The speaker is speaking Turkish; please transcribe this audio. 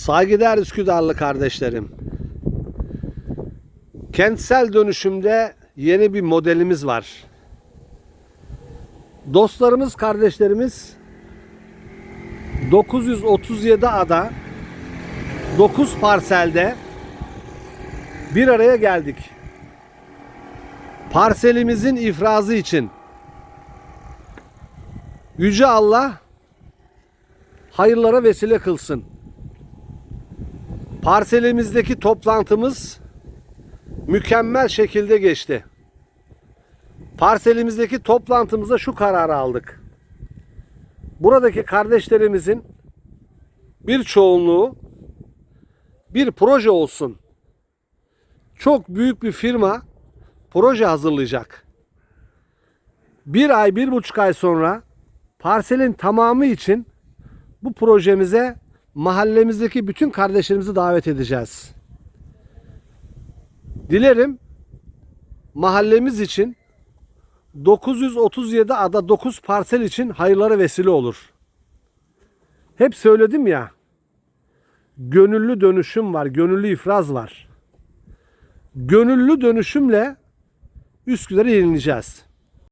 Saygıdeğer Üsküdarlı kardeşlerim. Kentsel dönüşümde yeni bir modelimiz var. Dostlarımız, kardeşlerimiz 937 ada 9 parselde bir araya geldik. Parselimizin ifrazı için Yüce Allah hayırlara vesile kılsın. Parselimizdeki toplantımız mükemmel şekilde geçti. Parselimizdeki toplantımızda şu kararı aldık. Buradaki kardeşlerimizin bir çoğunluğu bir proje olsun. Çok büyük bir firma proje hazırlayacak. Bir ay, bir buçuk ay sonra parselin tamamı için bu projemize mahallemizdeki bütün kardeşlerimizi davet edeceğiz. Dilerim mahallemiz için 937 ada 9 parsel için hayırlara vesile olur. Hep söyledim ya. Gönüllü dönüşüm var, gönüllü ifraz var. Gönüllü dönüşümle Üsküdar'ı yenileyeceğiz.